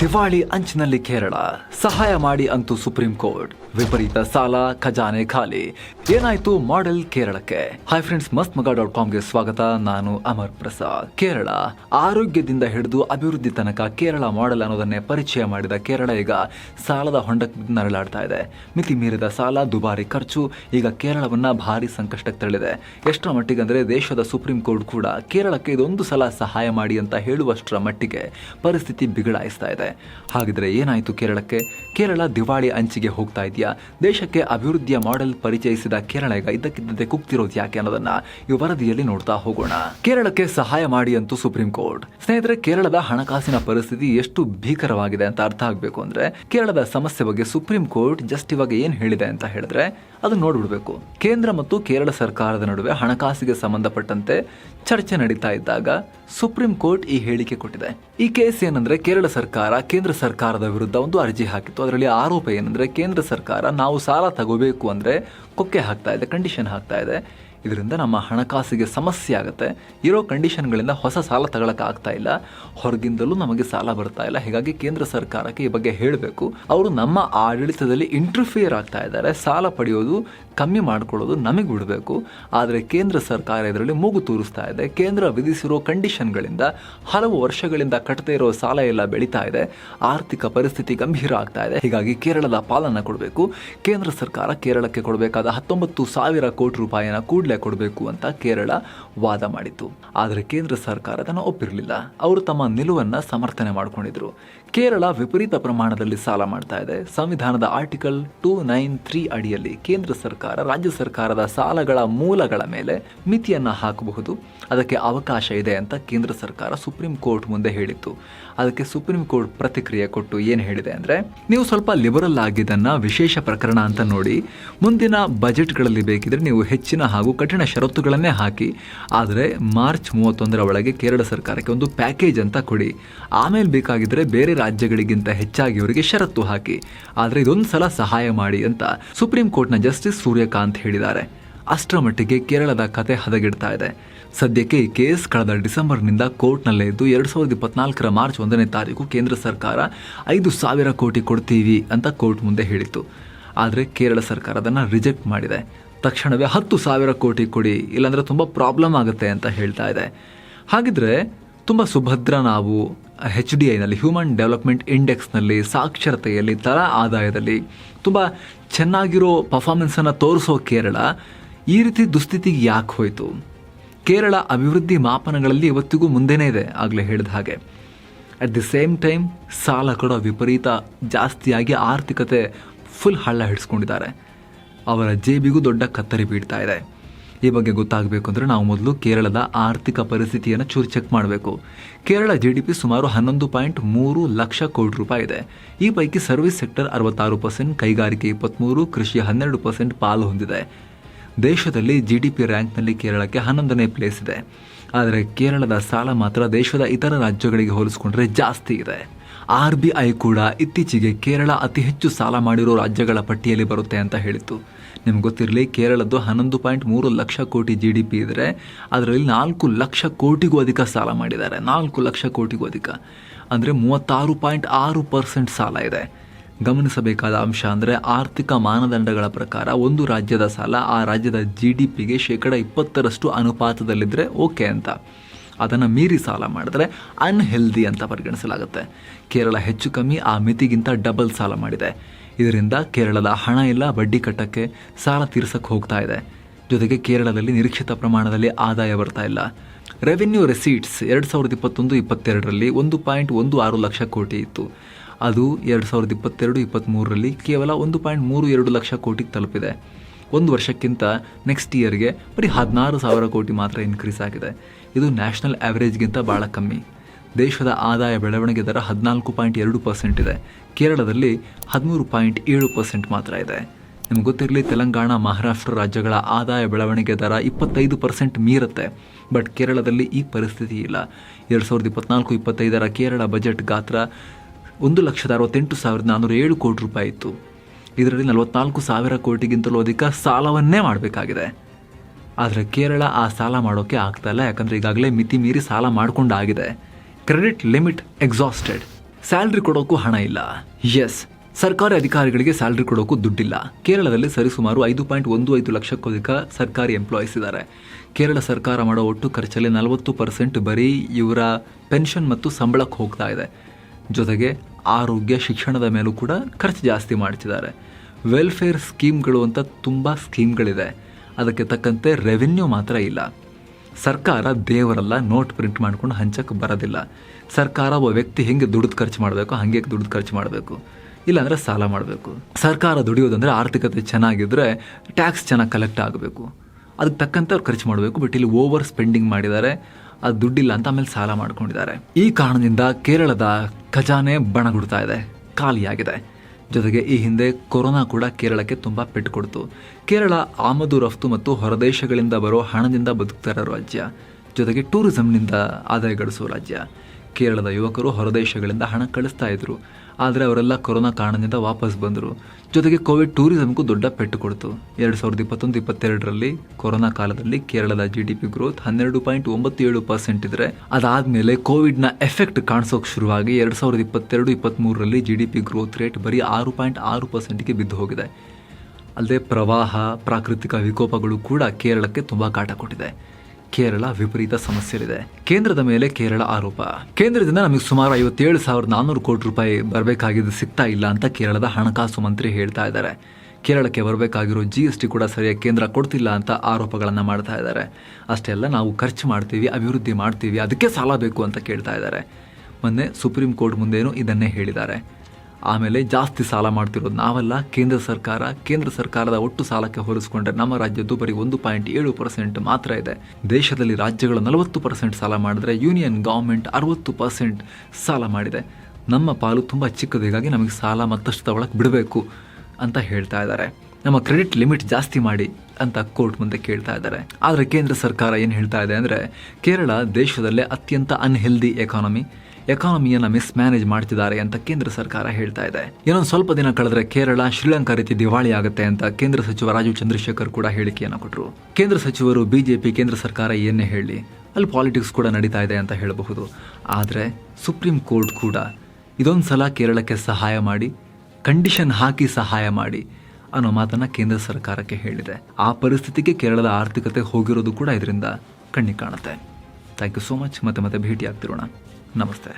ದಿವಾಳಿ ಅಂಚಿನಲ್ಲಿ ಕೇರಳ. ಸಹಾಯ ಮಾಡಿ ಅಂತೂ ಸುಪ್ರೀಂ ಕೋರ್ಟ್. ವಿಪರೀತ ಸಾಲ, ಖಜಾನೆ ಖಾಲಿ. ಏನಾಯ್ತು ಮಾಡೆಲ್ ಕೇರಳಕ್ಕೆ? ಹೈ ಫ್ರೆಂಡ್ಸ್ ಮಸ್ತ್ ಮಗ ಡಾಟ್ ಕಾಮ್ಗೆ ಸ್ವಾಗತ. ನಾನು ಅಮರ್ ಪ್ರಸಾದ್. ಕೇರಳ ಆರೋಗ್ಯದಿಂದ ಹಿಡಿದು ಅಭಿವೃದ್ಧಿ ತನಕ ಕೇರಳ ಮಾಡೆಲ್ ಅನ್ನೋದನ್ನೇ ಪರಿಚಯ ಮಾಡಿದ ಕೇರಳ ಈಗ ಸಾಲದ ಹೊಂಡಕ್ಕೆ ನರಳಾಡ್ತಾ ಇದೆ. ಮಿತಿ ಮೀರಿದ ಸಾಲ, ದುಬಾರಿ ಖರ್ಚು, ಈಗ ಕೇರಳವನ್ನ ಭಾರಿ ಸಂಕಷ್ಟಕ್ಕೆ ತಳ್ಳಿದೆ ಎಷ್ಟರ ಮಟ್ಟಿಗೆ ಅಂದ್ರೆ ದೇಶದ ಸುಪ್ರೀಂ ಕೋರ್ಟ್ ಕೂಡ ಕೇರಳಕ್ಕೆ ಇದೊಂದು ಸಲ ಸಹಾಯ ಮಾಡಿ ಅಂತ ಹೇಳುವಷ್ಟರ ಮಟ್ಟಿಗೆ ಪರಿಸ್ಥಿತಿ ಬಿಗಡಾಯಿಸ್ತಾ ಇದೆ. ಹಾಗಿದ್ರೆ ಏನಾಯ್ತು ಕೇರಳಕ್ಕೆ? ಕೇರಳ ದಿವಾಳಿ ಅಂಚಿಗೆ ಹೋಗ್ತಾ ಇದೆಯಾ? ದೇಶಕ್ಕೆ ಅಭಿವೃದ್ಧಿಯ ಮಾಡೆಲ್ ಪರಿಚಯಿಸಿದ ಕೇರಳ ಈಗ ಇದ್ದಕ್ಕಿದ್ದಂತೆ ಕುಗ್ತಿರೋದು ಯಾಕೆ ಅನ್ನೋದನ್ನ ಈ ವರದಿಯಲ್ಲಿ ನೋಡ್ತಾ ಹೋಗೋಣ. ಕೇರಳಕ್ಕೆ ಸಹಾಯ ಮಾಡಿ ಅಂತೂ ಸುಪ್ರೀಂ ಕೋರ್ಟ್. ಸ್ನೇಹಿತರೆ, ಕೇರಳದ ಹಣಕಾಸಿನ ಪರಿಸ್ಥಿತಿ ಎಷ್ಟು ಭೀಕರವಾಗಿದೆ ಅಂತ ಅರ್ಥ ಆಗಬೇಕು ಅಂದ್ರೆ, ಕೇರಳದ ಸಮಸ್ಯೆ ಬಗ್ಗೆ ಸುಪ್ರೀಂ ಕೋರ್ಟ್ ಜಸ್ಟ್ ಇವಾಗ ಏನ್ ಹೇಳಿದೆ ಅಂತ ಹೇಳಿದ್ರೆ ಅದನ್ನ ನೋಡಿಬಿಡಬೇಕು. ಕೇಂದ್ರ ಮತ್ತು ಕೇರಳ ಸರ್ಕಾರದ ನಡುವೆ ಹಣಕಾಸಿಗೆ ಸಂಬಂಧಪಟ್ಟಂತೆ ಚರ್ಚೆ ನಡೀತಾ ಇದ್ದಾಗ ಸುಪ್ರೀಂ ಕೋರ್ಟ್ ಈ ಹೇಳಿಕೆ ಕೊಟ್ಟಿದೆ. ಈ ಕೇಸ್ ಏನಂದ್ರೆ ಕೇರಳ ಸರ್ಕಾರ, ಕೇಂದ್ರ ಸರ್ಕಾರದ ವಿರುದ್ಧ ಒಂದು ಅರ್ಜಿ ಹಾಕಿತ್ತು. ಅದರಲ್ಲಿ ಆರೋಪ ಏನಂದ್ರೆ ಕೇಂದ್ರ ಸರ್ಕಾರ ನಾವು ಸಾಲ ತಗೋಬೇಕು ಅಂದ್ರೆ ಕೊಕ್ಕೆ ಹಾಕ್ತಾ ಇದೆ ಕಂಡೀಷನ್ ಹಾಕ್ತಾ ಇದೆ. ಇದರಿಂದ ನಮ್ಮ ಹಣಕಾಸಿಗೆ ಸಮಸ್ಯೆ ಆಗುತ್ತೆ. ಇರೋ ಕಂಡೀಷನ್ಗಳಿಂದ ಹೊಸ ಸಾಲ ತಗೊಳಕ್ಕಾಗ್ತಾ ಇಲ್ಲ. ಹೊರಗಿಂದಲೂ ನಮಗೆ ಸಾಲ ಬರ್ತಾ ಇಲ್ಲ. ಹೀಗಾಗಿ ಕೇಂದ್ರ ಸರ್ಕಾರಕ್ಕೆ ಈ ಬಗ್ಗೆ ಹೇಳಬೇಕು. ಅವರು ನಮ್ಮ ಆಡಳಿತದಲ್ಲಿ ಇಂಟರ್ಫಿಯರ್ ಆಗ್ತಾ ಇದ್ದಾರೆ. ಸಾಲ ಪಡೆಯೋದು, ಕಮ್ಮಿ ಮಾಡ್ಕೊಳ್ಳೋದು ನಮಗೆ ಬಿಡಬೇಕು. ಆದರೆ ಕೇಂದ್ರ ಸರ್ಕಾರ ಇದರಲ್ಲಿ ಮೂಗು ತೂರಿಸ್ತಾ ಇದೆ. ಕೇಂದ್ರ ವಿಧಿಸಿರೋ ಕಂಡೀಷನ್ಗಳಿಂದ ಹಲವು ವರ್ಷಗಳಿಂದ ಕಟ್ಟದೇ ಇರೋ ಸಾಲ ಎಲ್ಲ ಬೆಳೀತಾ ಇದೆ. ಆರ್ಥಿಕ ಪರಿಸ್ಥಿತಿ ಗಂಭೀರ ಆಗ್ತಾ ಇದೆ. ಹೀಗಾಗಿ ಕೇರಳದ ಪಾಲನ್ನು ಕೊಡಬೇಕು. ಕೇಂದ್ರ ಸರ್ಕಾರ ಕೇರಳಕ್ಕೆ ಕೊಡಬೇಕಾದ ಹತ್ತೊಂಬತ್ತು ಸಾವಿರ ಕೋಟಿ ರೂಪಾಯಿನ ಕೂಡಲೇ ಕೊಡಬೇಕು ಅಂತ ಕೇರಳ ವಾದ ಮಾಡಿತ್ತು. ಆದರೆ ಕೇಂದ್ರ ಸರ್ಕಾರ ಅದನ್ನು ಒಪ್ಪಿರಲಿಲ್ಲ. ಅವರು ತಮ್ಮ ನಿಲುವನ್ನ ಸಮರ್ಥನೆ ಮಾಡಿಕೊಂಡಿದ್ರು. ಕೇರಳ ವಿಪರೀತ ಪ್ರಮಾಣದಲ್ಲಿ ಸಾಲ ಮಾಡ್ತಾ ಇದೆ. ಸಂವಿಧಾನದ ಆರ್ಟಿಕಲ್ ಟೂ ನೈನ್ ತ್ರೀ ಅಡಿಯಲ್ಲಿ ಕೇಂದ್ರ ಸರ್ಕಾರ, ರಾಜ್ಯ ಸರ್ಕಾರದ ಸಾಲಗಳ ಮೂಲಗಳ ಮೇಲೆ ಮಿತಿಯನ್ನು ಹಾಕಬಹುದು. ಅದಕ್ಕೆ ಅವಕಾಶ ಇದೆ ಅಂತ ಕೇಂದ್ರ ಸರ್ಕಾರ ಸುಪ್ರೀಂ ಕೋರ್ಟ್ ಮುಂದೆ ಹೇಳಿತ್ತು. ಅದಕ್ಕೆ ಸುಪ್ರೀಂ ಕೋರ್ಟ್ ಪ್ರತಿಕ್ರಿಯೆ ಕೊಟ್ಟು ಏನು ಹೇಳಿದೆ ಅಂದರೆ, ನೀವು ಸ್ವಲ್ಪ ಲಿಬರಲ್ ಆಗಿದ್ದನ್ನು ವಿಶೇಷ ಪ್ರಕರಣ ಅಂತ ನೋಡಿ, ಮುಂದಿನ ಬಜೆಟ್ಗಳಲ್ಲಿ ಬೇಕಿದ್ರೆ ನೀವು ಹೆಚ್ಚಿನ ಹಾಗೂ ಕಠಿಣ ಷರತ್ತುಗಳನ್ನೇ ಹಾಕಿ, ಆದರೆ ಮಾರ್ಚ್ ಮೂವತ್ತೊಂದರ ಒಳಗೆ ಕೇರಳ ಸರ್ಕಾರಕ್ಕೆ ಒಂದು ಪ್ಯಾಕೇಜ್ ಅಂತ ಕೊಡಿ. ಆಮೇಲೆ ಬೇಕಾಗಿದ್ದರೆ ಬೇರೆ ರಾಜ್ಯಗಳಿಗಿಂತ ಹೆಚ್ಚಾಗಿ ಅವರಿಗೆ ಷರತ್ತು ಹಾಕಿ. ಆದರೆ ಇದೊಂದು ಸಲ ಸಹಾಯ ಮಾಡಿ ಅಂತ ಸುಪ್ರೀಂ ಕೋರ್ಟ್ನ ಜಸ್ಟಿಸ್ ಸೂರ್ಯಕಾಂತ್ ಹೇಳಿದ್ದಾರೆ. ಅಷ್ಟರ ಮಟ್ಟಿಗೆ ಕೇರಳದ ಕತೆ ಹದಗೆಡ್ತಾ ಇದೆ. ಸದ್ಯಕ್ಕೆ ಈ ಕೇಸ್ ಕಳೆದ ಡಿಸೆಂಬರ್ನಿಂದ ಕೋರ್ಟ್ನಲ್ಲೇ ಇದ್ದು ಎರಡು ಸಾವಿರದ ಇಪ್ಪತ್ನಾಲ್ಕರ ಮಾರ್ಚ್ ಒಂದನೇ ತಾರೀಕು ಕೇಂದ್ರ ಸರ್ಕಾರ ಐದು ಸಾವಿರ ಕೋಟಿ ಕೊಡ್ತೀವಿ ಅಂತ ಕೋರ್ಟ್ ಮುಂದೆ ಹೇಳಿತ್ತು. ಆದರೆ ಕೇರಳ ಸರ್ಕಾರ ಅದನ್ನು ರಿಜೆಕ್ಟ್ ಮಾಡಿದೆ. ತಕ್ಷಣವೇ ಹತ್ತು ಸಾವಿರ ಕೋಟಿ ಕೊಡಿ, ಇಲ್ಲಾಂದರೆ ತುಂಬ ಪ್ರಾಬ್ಲಮ್ ಆಗುತ್ತೆ ಅಂತ ಹೇಳ್ತಾ ಇದೆ. ಹಾಗಿದ್ರೆ ತುಂಬ ಸುಭದ್ರ ನಾವು ಹೆಚ್ ಡಿ ಐನಲ್ಲಿ, ಹ್ಯೂಮನ್ ಡೆವಲಪ್ಮೆಂಟ್ ಇಂಡೆಕ್ಸ್ನಲ್ಲಿ, ಸಾಕ್ಷರತೆಯಲ್ಲಿ ತಲಾ ಆದಾಯದಲ್ಲಿ ತುಂಬ ಚೆನ್ನಾಗಿರೋ ಪರ್ಫಾರ್ಮೆನ್ಸನ್ನು ತೋರಿಸೋ ಕೇರಳ ಈ ರೀತಿ ದುಸ್ಥಿತಿಗೆ ಯಾಕೆ ಹೋಯಿತು? ಕೇರಳ ಅಭಿವೃದ್ಧಿ ಮಾಪನಗಳಲ್ಲಿ ಇವತ್ತಿಗೂ ಮುಂದೆನೇ ಇದೆ ಆಗಲೇ ಹೇಳಿದ ಹಾಗೆ. ಅಟ್ ದಿ ಸೇಮ್ ಟೈಮ್ ಸಾಲ ಕೊಡೋ ವಿಪರೀತ, ಜಾಸ್ತಿಯಾಗಿ ಆರ್ಥಿಕತೆ ಫುಲ್ ಹಳ್ಳ ಹಿಡಿಸ್ಕೊಂಡಿದ್ದಾರೆ. ಅವರ ಜೇಬಿಗೂ ದೊಡ್ಡ ಕತ್ತರಿ ಬೀಳ್ತಾ ಇದೆ. ಈ ಬಗ್ಗೆ ಗೊತ್ತಾಗಬೇಕು ಅಂದರೆ ನಾವು ಮೊದಲು ಕೇರಳದ ಆರ್ಥಿಕ ಪರಿಸ್ಥಿತಿಯನ್ನು ಚೂರು ಚೆಕ್ ಮಾಡಬೇಕು. ಕೇರಳ ಜಿ ಡಿ ಪಿ ಸುಮಾರು ಹನ್ನೊಂದು ಪಾಯಿಂಟ್ ಮೂರು ಲಕ್ಷ ಕೋಟಿ ರೂಪಾಯಿ ಇದೆ. ಈ ಪೈಕಿ ಸರ್ವಿಸ್ ಸೆಕ್ಟರ್ ಅರವತ್ತಾರು ಪರ್ಸೆಂಟ್, ಕೈಗಾರಿಕೆ ಇಪ್ಪತ್ತ್ಮೂರು ಕೃಷಿ ಹನ್ನೆರಡು ಪರ್ಸೆಂಟ್ ಪಾಲು ಹೊಂದಿದೆ. ದೇಶದಲ್ಲಿ ಜಿ ಡಿ ಪಿ ರ್ಯಾಂಕ್ನಲ್ಲಿ ಕೇರಳಕ್ಕೆ ಹನ್ನೊಂದನೇ ಪ್ಲೇಸ್ ಇದೆ. ಆದರೆ ಕೇರಳದ ಸಾಲ ಮಾತ್ರ ದೇಶದ ಇತರ ರಾಜ್ಯಗಳಿಗೆ ಹೋಲಿಸ್ಕೊಂಡ್ರೆ ಜಾಸ್ತಿ ಇದೆ. ಆರ್ ಬಿ ಐ ಕೂಡ ಇತ್ತೀಚೆಗೆ ಕೇರಳ ಅತಿ ಹೆಚ್ಚು ಸಾಲ ಮಾಡಿರೋ ರಾಜ್ಯಗಳ ಪಟ್ಟಿಯಲ್ಲಿ ಬರುತ್ತೆ ಅಂತ ಹೇಳಿತ್ತು. ನಿಮ್ಗೆ ಗೊತ್ತಿರಲಿ, ಕೇರಳದ್ದು ಹನ್ನೊಂದು ಪಾಯಿಂಟ್ ಮೂರು ಲಕ್ಷ ಕೋಟಿ ಜಿ ಡಿ ಪಿ ಇದ್ದರೆ ಅದರಲ್ಲಿ ನಾಲ್ಕು ಲಕ್ಷ ಕೋಟಿಗೂ ಅಧಿಕ ಸಾಲ ಮಾಡಿದ್ದಾರೆ. ನಾಲ್ಕು ಲಕ್ಷ ಕೋಟಿಗೂ ಅಧಿಕ. ಅಂದರೆ ಮೂವತ್ತಾರು ಪಾಯಿಂಟ್ ಆರು ಪರ್ಸೆಂಟ್ ಸಾಲ ಇದೆ. ಗಮನಿಸಬೇಕಾದ ಅಂಶ ಅಂದರೆ ಆರ್ಥಿಕ ಮಾನದಂಡಗಳ ಪ್ರಕಾರ ಒಂದು ರಾಜ್ಯದ ಸಾಲ ಆ ರಾಜ್ಯದ ಜಿ ಡಿ ಪಿಗೆ ಶೇಕಡ ಇಪ್ಪತ್ತರಷ್ಟು ಅನುಪಾತದಲ್ಲಿದ್ದರೆ ಓಕೆ ಅಂತ. ಅದನ್ನು ಮೀರಿ ಸಾಲ ಮಾಡಿದ್ರೆ ಅನ್ಹೆಲ್ದಿ ಅಂತ ಪರಿಗಣಿಸಲಾಗುತ್ತೆ. ಕೇರಳ ಹೆಚ್ಚು ಕಮ್ಮಿ ಆ ಮಿತಿಗಿಂತ ಡಬಲ್ ಸಾಲ ಮಾಡಿದೆ. ಇದರಿಂದ ಕೇರಳದ ಹಣ ಇಲ್ಲ, ಬಡ್ಡಿ ಕಟ್ಟಕ್ಕೆ ಸಾಲ ತೀರ್ಸಕ್ಕೆ ಹೋಗ್ತಾ ಇದೆ. ಜೊತೆಗೆ ಕೇರಳದಲ್ಲಿ ನಿರೀಕ್ಷಿತ ಪ್ರಮಾಣದಲ್ಲಿ ಆದಾಯ ಬರ್ತಾ ಇಲ್ಲ. ರೆವಿನ್ಯೂ ರೆಸೀಟ್ಸ್ ಎರಡು ಸಾವಿರದ ಇಪ್ಪತ್ತೊಂದು, ಇಪ್ಪತ್ತೆರಡರಲ್ಲಿ ಒಂದು ಪಾಯಿಂಟ್ ಒಂದು ಆರು ಲಕ್ಷ ಕೋಟಿ ಇತ್ತು. ಅದು ಎರಡು ಸಾವಿರದ ಇಪ್ಪತ್ತೆರಡು ಇಪ್ಪತ್ತ್ಮೂರರಲ್ಲಿ ಕೇವಲ ಒಂದು ಪಾಯಿಂಟ್ ಮೂರು ಎರಡು ಲಕ್ಷ ಕೋಟಿಗೆ ತಲುಪಿದೆ. ಒಂದು ವರ್ಷಕ್ಕಿಂತ ನೆಕ್ಸ್ಟ್ ಇಯರ್ಗೆ ಬರೀ ಹದಿನಾರು ಸಾವಿರ ಕೋಟಿ ಮಾತ್ರ ಇನ್ಕ್ರೀಸ್ ಆಗಿದೆ. ಇದು ನ್ಯಾಷನಲ್ ಆ್ಯಾವ್ರೇಜ್ಗಿಂತ ಭಾಳ ಕಮ್ಮಿ. ದೇಶದ ಆದಾಯ ಬೆಳವಣಿಗೆ ದರ ಹದಿನಾಲ್ಕು ಪಾಯಿಂಟ್ ಎರಡು ಪರ್ಸೆಂಟ್ ಇದೆ. ಕೇರಳದಲ್ಲಿ ಹದಿಮೂರು ಪಾಯಿಂಟ್ ಏಳು ಪರ್ಸೆಂಟ್ ಮಾತ್ರ ಇದೆ. ನಿಮ್ಗೆ ಗೊತ್ತಿರಲಿ, ತೆಲಂಗಾಣ, ಮಹಾರಾಷ್ಟ್ರ ರಾಜ್ಯಗಳ ಆದಾಯ ಬೆಳವಣಿಗೆ ದರ ಇಪ್ಪತ್ತೈದು ಪರ್ಸೆಂಟ್ ಮೀರುತ್ತೆ. ಬಟ್ ಕೇರಳದಲ್ಲಿ ಈ ಪರಿಸ್ಥಿತಿ ಇಲ್ಲ. ಎರಡು ಸಾವಿರದ ಇಪ್ಪತ್ನಾಲ್ಕು, ಇಪ್ಪತ್ತೈದರ ಕೇರಳ ಬಜೆಟ್ ಗಾತ್ರ ಒಂದು ಲಕ್ಷದ ಅರವತ್ತೆಂಟು ಸಾವಿರದ ನಾನ್ನೂರ ಏಳು ಕೋಟಿ ರೂಪಾಯಿ ಇತ್ತು. ಇದರಲ್ಲಿ ನಲವತ್ನಾಲ್ಕು ಸಾವಿರ ಕೋಟಿಗಿಂತಲೂ ಅಧಿಕ ಸಾಲವನ್ನೇ ಮಾಡಬೇಕಾಗಿದೆ. ಆದರೆ ಕೇರಳ ಆ ಸಾಲ ಮಾಡೋಕ್ಕೆ ಆಗ್ತಾಯಿಲ್ಲ ಯಾಕಂದರೆ ಈಗಾಗಲೇ ಮಿತಿ ಮೀರಿ ಸಾಲ ಮಾಡ್ಕೊಂಡಾಗಿದೆ. Credit limit exhausted. ಸ್ಯಾಲ್ರಿ ಕೊಡೋಕ್ಕೂ ಹಣ ಇಲ್ಲ. ಎಸ್, ಸರ್ಕಾರಿ ಅಧಿಕಾರಿಗಳಿಗೆ ಸ್ಯಾಲ್ರಿ ಕೊಡೋಕ್ಕೂ ದುಡ್ಡಿಲ್ಲ. ಕೇರಳದಲ್ಲಿ ಸರಿಸುಮಾರು ಐದು ಪಾಯಿಂಟ್ ಒಂದು ಐದು ಲಕ್ಷಕ್ಕೂ ಅಧಿಕ ಸರ್ಕಾರಿ ಎಂಪ್ಲಾಯೀಸ್ ಇದ್ದಾರೆ. ಕೇರಳ ಸರ್ಕಾರ ಮಾಡೋ ಒಟ್ಟು ಖರ್ಚಲ್ಲಿ ನಲವತ್ತು ಪರ್ಸೆಂಟ್ ಬರೀ ಇವರ ಪೆನ್ಷನ್ ಮತ್ತು ಸಂಬಳಕ್ಕೆ ಹೋಗ್ತಾ ಇದೆ. ಜೊತೆಗೆ ಆರೋಗ್ಯ ಶಿಕ್ಷಣದ ಮೇಲೂ ಕೂಡ ಖರ್ಚು ಜಾಸ್ತಿ ಮಾಡ್ತಿದ್ದಾರೆ. ವೆಲ್ಫೇರ್ ಸ್ಕೀಮ್ಗಳು ಅಂತ ತುಂಬ ಸ್ಕೀಮ್ಗಳಿದೆ ಅದಕ್ಕೆ ತಕ್ಕಂತೆ ರೆವೆನ್ಯೂ ಮಾತ್ರ ಇಲ್ಲ. ಸರ್ಕಾರ ದೇವರಲ್ಲ ನೋಟ್ ಪ್ರಿಂಟ್ ಮಾಡ್ಕೊಂಡು ಹಂಚಕ್ಕೆ ಬರೋದಿಲ್ಲ. ಸರ್ಕಾರ ಒಬ್ಬ ವ್ಯಕ್ತಿ ಹೆಂಗೆ ದುಡ್ದು ಖರ್ಚು ಮಾಡಬೇಕು, ಹಾಗೆ ದುಡ್ದು ಖರ್ಚು ಮಾಡಬೇಕು. ಇಲ್ಲಾಂದರೆ ಸಾಲ ಮಾಡಬೇಕು. ಸರ್ಕಾರ ದುಡಿಯೋದಂದರೆ ಆರ್ಥಿಕತೆ ಚೆನ್ನಾಗಿದ್ದರೆ ಟ್ಯಾಕ್ಸ್ ಚೆನ್ನಾಗಿ ಕಲೆಕ್ಟ್ ಆಗಬೇಕು. ಅದಕ್ಕೆ ತಕ್ಕಂತೆ ಅವ್ರು ಖರ್ಚು ಮಾಡಬೇಕು ಬಟ್ ಇಲ್ಲಿ ಓವರ್ ಸ್ಪೆಂಡಿಂಗ್ ಮಾಡಿದ್ದಾರೆ. ಅದು ದುಡ್ಡಿಲ್ಲ ಅಂತ ಆಮೇಲೆ ಸಾಲ ಮಾಡ್ಕೊಂಡಿದ್ದಾರೆ. ಈ ಕಾರಣದಿಂದ ಕೇರಳದ ಖಜಾನೆ ಬಣಗುಡ್ತಾ ಇದೆ, ಖಾಲಿಯಾಗಿದೆ. ಜೊತೆಗೆ ಈ ಹಿಂದೆ ಕೊರೋನಾ ಕೂಡ ಕೇರಳಕ್ಕೆ ತುಂಬ ಪೆಟ್ಟು ಕೊಡ್ತು. ಕೇರಳ, ಆಮದು, ರಫ್ತು ಮತ್ತು ಹೊರದೇಶಗಳಿಂದ ಬರೋ ಹಣದಿಂದ ಬದುಕ್ತಾ ರಾಜ್ಯ. ಜೊತೆಗೆ ಟೂರಿಸಂನಿಂದ ಆದಾಯ ಗಳಿಸುವ ರಾಜ್ಯ. ಕೇರಳದ ಯುವಕರು ಹೊರದೇಶಗಳಿಂದ ಹಣ ಕಳಿಸ್ತಾ ಇದ್ರು. ಆದರೆ ಅವರೆಲ್ಲ ಕೊರೋನಾ ಕಾರಣದಿಂದ ವಾಪಸ್ ಬಂದರು. ಜೊತೆಗೆ ಕೋವಿಡ್ ಟೂರಿಸಮ್ಗೂ ದೊಡ್ಡ ಪೆಟ್ಟು ಕೊಡ್ತು. ಎರಡು ಸಾವಿರದ ಇಪ್ಪತ್ತೊಂದು, ಇಪ್ಪತ್ತೆರಡರಲ್ಲಿ ಕೊರೋನಾ ಕಾಲದಲ್ಲಿ ಕೇರಳದ ಜಿ ಡಿ ಪಿ ಗ್ರೋತ್ ಹನ್ನೆರಡು ಪಾಯಿಂಟ್ ಒಂಬತ್ತು ಏಳು ಪರ್ಸೆಂಟ್ ಇದ್ರೆ, ಅದಾದಮೇಲೆ ಕೋವಿಡ್ನ ಎಫೆಕ್ಟ್ ಕಾಣಿಸೋಕೆ ಶುರುವಾಗಿ ಎರಡು ಸಾವಿರದ ಇಪ್ಪತ್ತೆರಡು ಇಪ್ಪತ್ತ್ಮೂರರಲ್ಲಿ G D P growth rate ಬರೀ ಆರು ಪಾಯಿಂಟ್ ಆರು ಪರ್ಸೆಂಟ್ಗೆ ಬಿದ್ದು ಹೋಗಿದೆ. ಅಲ್ಲದೆ ಪ್ರವಾಹ, ಪ್ರಾಕೃತಿಕ ವಿಕೋಪಗಳು ಕೂಡ ಕೇರಳಕ್ಕೆ ತುಂಬ ಕಾಟ ಕೊಟ್ಟಿದೆ. ಕೇರಳ ವಿಪರೀತ ಸಮಸ್ಯೆಗಳಿದೆ ಕೇಂದ್ರದ ಮೇಲೆ ಕೇರಳ ಆರೋಪ. ಕೇಂದ್ರದಿಂದ ನಮಗೆ ಸುಮಾರು ಐವತ್ತೇಳು ಸಾವಿರದ ನಾನ್ನೂರು ಕೋಟಿ ರೂಪಾಯಿ ಬರಬೇಕಾಗಿದ್ದು ಸಿಗ್ತಾ ಇಲ್ಲ ಅಂತ ಕೇರಳದ ಹಣಕಾಸು ಮಂತ್ರಿ ಹೇಳ್ತಾ ಇದ್ದಾರೆ. ಕೇರಳಕ್ಕೆ ಬರಬೇಕಾಗಿರೋ ಜಿ ಎಸ್ ಟಿ ಕೂಡ ಸರಿಯಾಗಿ ಕೇಂದ್ರ ಕೊಡ್ತಿಲ್ಲ ಅಂತ ಆರೋಪಗಳನ್ನು ಮಾಡ್ತಾ ಇದ್ದಾರೆ. ಅಷ್ಟೇ ಅಲ್ಲ ನಾವು ಖರ್ಚು ಮಾಡ್ತೀವಿ, ಅಭಿವೃದ್ಧಿ ಮಾಡ್ತೀವಿ, ಅದಕ್ಕೆ ಸಾಲ ಬೇಕು ಅಂತ ಕೇಳ್ತಾ ಇದ್ದಾರೆ. ಮೊನ್ನೆ ಸುಪ್ರೀಂ ಕೋರ್ಟ್ ಮುಂದೇನು ಇದನ್ನೇ ಹೇಳಿದ್ದಾರೆ. ಆಮೇಲೆ ಜಾಸ್ತಿ ಸಾಲ ಮಾಡ್ತಿರೋದು ನಾವೆಲ್ಲ, ಕೇಂದ್ರ ಸರ್ಕಾರ, ಕೇಂದ್ರ ಸರ್ಕಾರದ ಒಟ್ಟು ಸಾಲಕ್ಕೆ ಹೋಲಿಸಿಕೊಂಡ್ರೆ ನಮ್ಮ ರಾಜ್ಯದ್ದು ಬರೀ ಒಂದು ಪಾಯಿಂಟ್ ಏಳು ಪರ್ಸೆಂಟ್ ಮಾತ್ರ ಇದೆ. ದೇಶದಲ್ಲಿ ರಾಜ್ಯಗಳು ನಲವತ್ತು ಪರ್ಸೆಂಟ್ ಸಾಲ ಮಾಡಿದ್ರೆ ಯೂನಿಯನ್ ಗೌರ್ಮೆಂಟ್ ಅರವತ್ತು ಪರ್ಸೆಂಟ್ ಸಾಲ ಮಾಡಿದೆ. ನಮ್ಮ ಪಾಲು ತುಂಬ ಚಿಕ್ಕದಾಗಿ ನಮಗೆ ಸಾಲ ಮತ್ತಷ್ಟು ತಗೊಳಕ್ಕೆ ಬಿಡಬೇಕು ಅಂತ ಹೇಳ್ತಾ ಇದ್ದಾರೆ. ನಮ್ಮ ಕ್ರೆಡಿಟ್ ಲಿಮಿಟ್ ಜಾಸ್ತಿ ಮಾಡಿ ಅಂತ ಕೋರ್ಟ್ ಮುಂದೆ ಕೇಳ್ತಾ ಇದ್ದಾರೆ. ಆದರೆ ಕೇಂದ್ರ ಸರ್ಕಾರ ಏನು ಹೇಳ್ತಾ ಇದೆ ಅಂದರೆ, ಕೇರಳ ದೇಶದಲ್ಲೇ ಅತ್ಯಂತ ಅನ್ಹೆಲ್ದಿ ಎಕಾನಮಿ ಎಕಾನಮಿಯನ್ನು ಮಿಸ್ಮ್ಯಾನೇಜ್ ಮಾಡ್ತಿದ್ದಾರೆ ಅಂತ ಕೇಂದ್ರ ಸರ್ಕಾರ ಹೇಳ್ತಾ ಇದೆ. ಇನ್ನೊಂದು ಸ್ವಲ್ಪ ದಿನ ಕಳೆದ್ರೆ ಕೇರಳ, ಶ್ರೀಲಂಕಾ ರೀತಿ ದಿವಾಳಿ ಆಗುತ್ತೆ ಅಂತ ಕೇಂದ್ರ ಸಚಿವ ರಾಜೀವ್ ಚಂದ್ರಶೇಖರ್ ಕೂಡ ಹೇಳಿಕೆಯನ್ನು ಕೊಟ್ಟರು ಕೇಂದ್ರ ಸಚಿವರು ಬಿಜೆಪಿ ಕೇಂದ್ರ ಸರ್ಕಾರ ಏನೇ ಹೇಳಿ, ಅಲ್ಲಿ ಪಾಲಿಟಿಕ್ಸ್ ಕೂಡ ನಡೀತಾ ಇದೆ ಅಂತ ಹೇಳಬಹುದು. ಆದರೆ ಸುಪ್ರೀಂ ಕೋರ್ಟ್ ಕೂಡ ಇದೊಂದು ಸಲ ಕೇರಳಕ್ಕೆ ಸಹಾಯ ಮಾಡಿ, ಕಂಡೀಷನ್ ಹಾಕಿ ಸಹಾಯ ಮಾಡಿ ಅನ್ನೋ ಮಾತನ್ನ ಕೇಂದ್ರ ಸರ್ಕಾರಕ್ಕೆ ಹೇಳಿದೆ. ಆ ಪರಿಸ್ಥಿತಿಗೆ ಕೇರಳದ ಆರ್ಥಿಕತೆ ಹೋಗಿರೋದು ಕೂಡ ಇದರಿಂದ ಕಣ್ಣಿ ಕಾಣುತ್ತೆ. ಥ್ಯಾಂಕ್ ಯು ಸೋ ಮಚ್ ಮತ್ತೆ ಮತ್ತೆ ಭೇಟಿ ಆಗ್ತಿರೋಣ నమస్తే